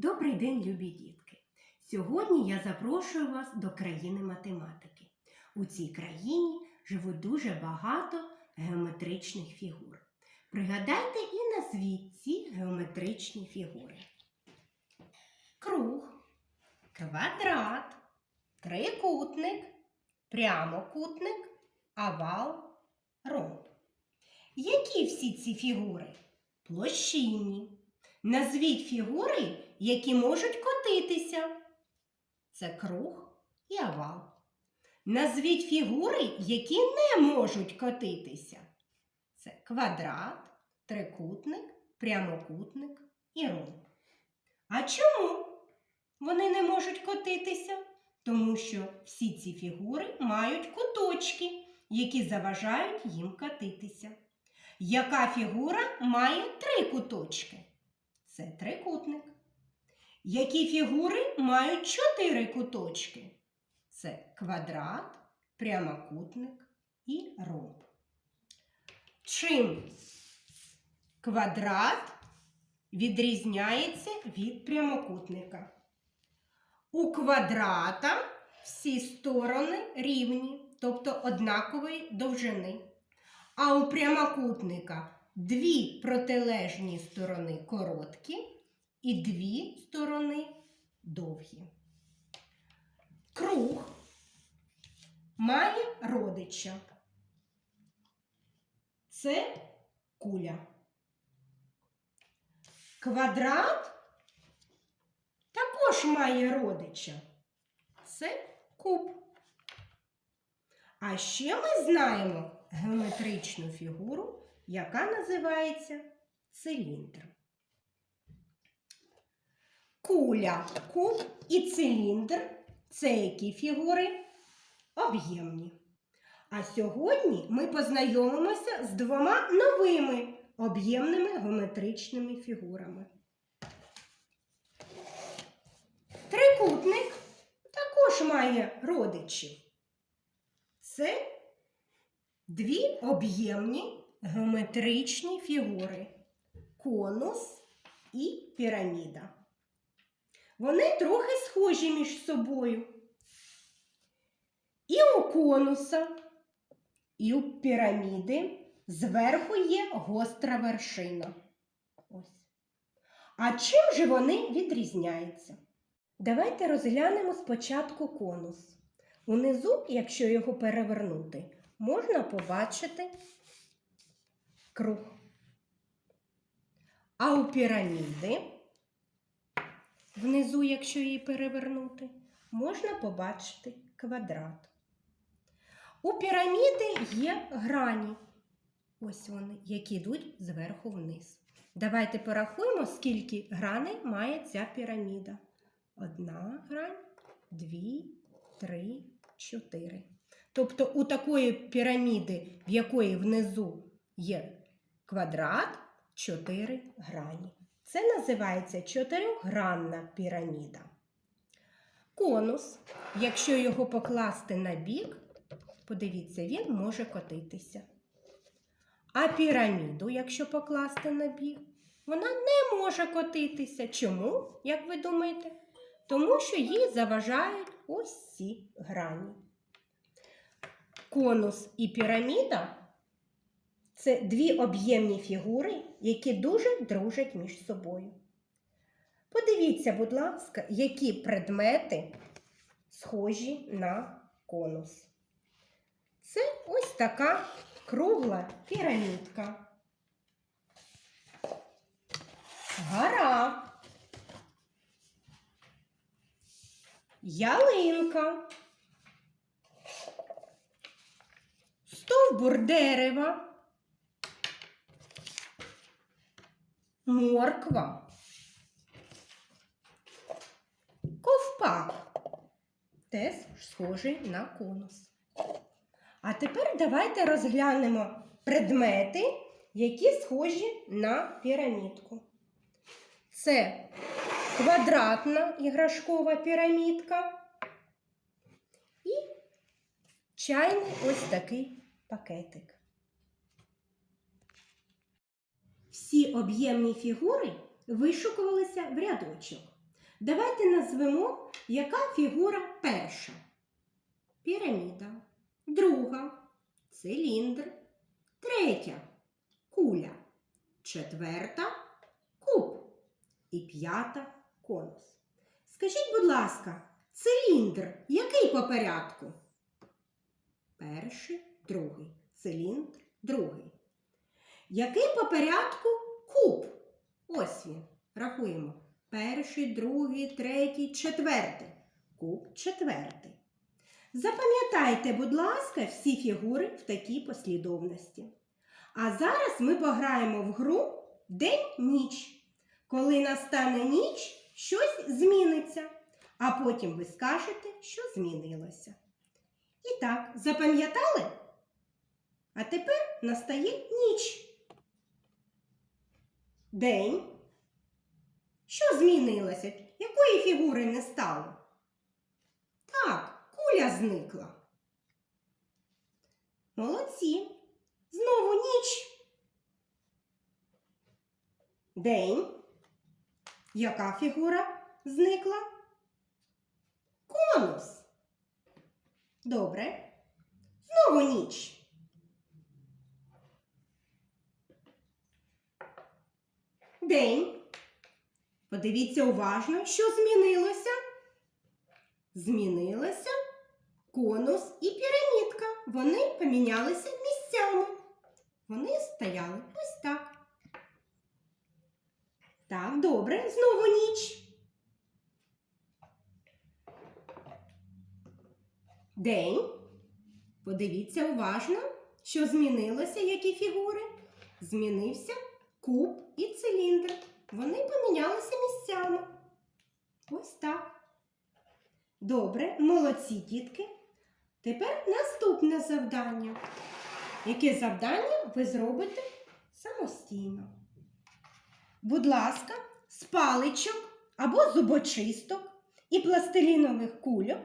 Добрий день, любі дітки! Сьогодні я запрошую вас до країни математики. У цій країні живуть дуже багато геометричних фігур. Пригадайте і назвіть ці геометричні фігури. Круг, квадрат, трикутник, прямокутник, овал, ромб. Які всі ці фігури? Площинні. Назвіть фігури, які можуть котитися. Це круг і овал. Назвіть фігури, які не можуть котитися. Це квадрат, трикутник, прямокутник і ромб. А чому вони не можуть котитися? Тому що всі ці фігури мають куточки, які заважають їм котитися. Яка фігура має три куточки? Це трикутник. Які фігури мають чотири куточки? Це квадрат, прямокутник і ромб. Чим квадрат відрізняється від прямокутника? У квадрата всі сторони рівні, тобто однакової довжини. А у прямокутника дві протилежні сторони короткі і дві сторони довгі. Круг має родича. Це куля. Квадрат також має родича. Це куб. А ще ми знаємо геометричну фігуру, яка називається циліндр. Куля, куб і циліндр це які фігури? Об'ємні. А сьогодні ми познайомимося з двома новими об'ємними геометричними фігурами. Трикутник також має родичів. Це дві об'ємні геометричні фігури конус і піраміда. Вони трохи схожі між собою. І у конуса, і у піраміди зверху є гостра вершина. Ось. А чим же вони відрізняються? Давайте розглянемо спочатку конус. Унизу, якщо його перевернути, можна побачити круг. А у піраміди, внизу, якщо її перевернути, можна побачити квадрат. У піраміди є грані. Ось вони, які йдуть зверху вниз. Давайте порахуємо, скільки граней має ця піраміда. Одна грань, дві, три, чотири. Тобто у такої піраміди, в якої внизу є квадрат, чотири грані. Це називається чотирьохгранна піраміда. Конус, якщо його покласти на бік, подивіться, він може котитися. А піраміду, якщо покласти на бік, вона не може котитися. Чому, як ви думаєте? Тому що їй заважають ось ці грані. Конус і піраміда це дві об'ємні фігури, які дуже дружать між собою. Подивіться, будь ласка, які предмети схожі на конус. Це ось така кругла пірамідка. Гора. Ялинка. Стовбур дерева. Морква. Ковпак. Теж схожий на конус. А тепер давайте розглянемо предмети, які схожі на пірамідку. Це квадратна іграшкова пірамідка і чайний ось такий пакетик. Всі об'ємні фігури вишукувалися в рядочок. Давайте назвемо, яка фігура перша. Піраміда. Друга циліндр. Третя куля. Четверта куб. І п'ята конус. Скажіть, будь ласка, циліндр який по порядку? Перший, другий. Циліндр, другий. Який по порядку куб? Ось він. Рахуємо. Перший, другий, третій, четвертий. Куб четвертий. Запам'ятайте, будь ласка, всі фігури в такій послідовності. А зараз ми пограємо в гру День-ніч. Коли настане ніч, щось зміниться, а потім ви скажете, що змінилося. І так, запам'ятали? А тепер настає ніч. День. Що змінилося? Якої фігури не стало? Так, куля зникла. Молодці. Знову ніч. День. Яка фігура зникла? Конус. Добре. Знову ніч. День. Подивіться уважно, що змінилося. Змінилося конус і пірамідка. Вони помінялися місцями. Вони стояли ось так. Так, добре, знову ніч. День. Подивіться уважно, що змінилося, які фігури. Змінився куб і циліндр. Вони помінялися місцями. Ось так. Добре, молодці дітки. Тепер наступне завдання. Яке завдання ви зробите самостійно? Будь ласка, з паличок або зубочисток і пластилінових кульок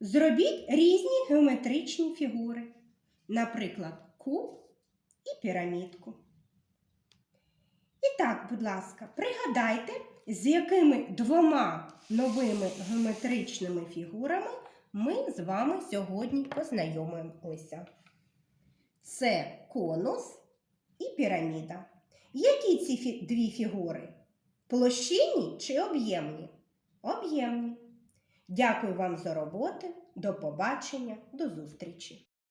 зробіть різні геометричні фігури, наприклад, куб і пірамідку. І так, будь ласка, пригадайте, з якими двома новими геометричними фігурами ми з вами сьогодні познайомимося. Це конус і піраміда. Які ці дві фігури? Площинні чи об'ємні? Об'ємні. Дякую вам за роботу. До побачення, до зустрічі!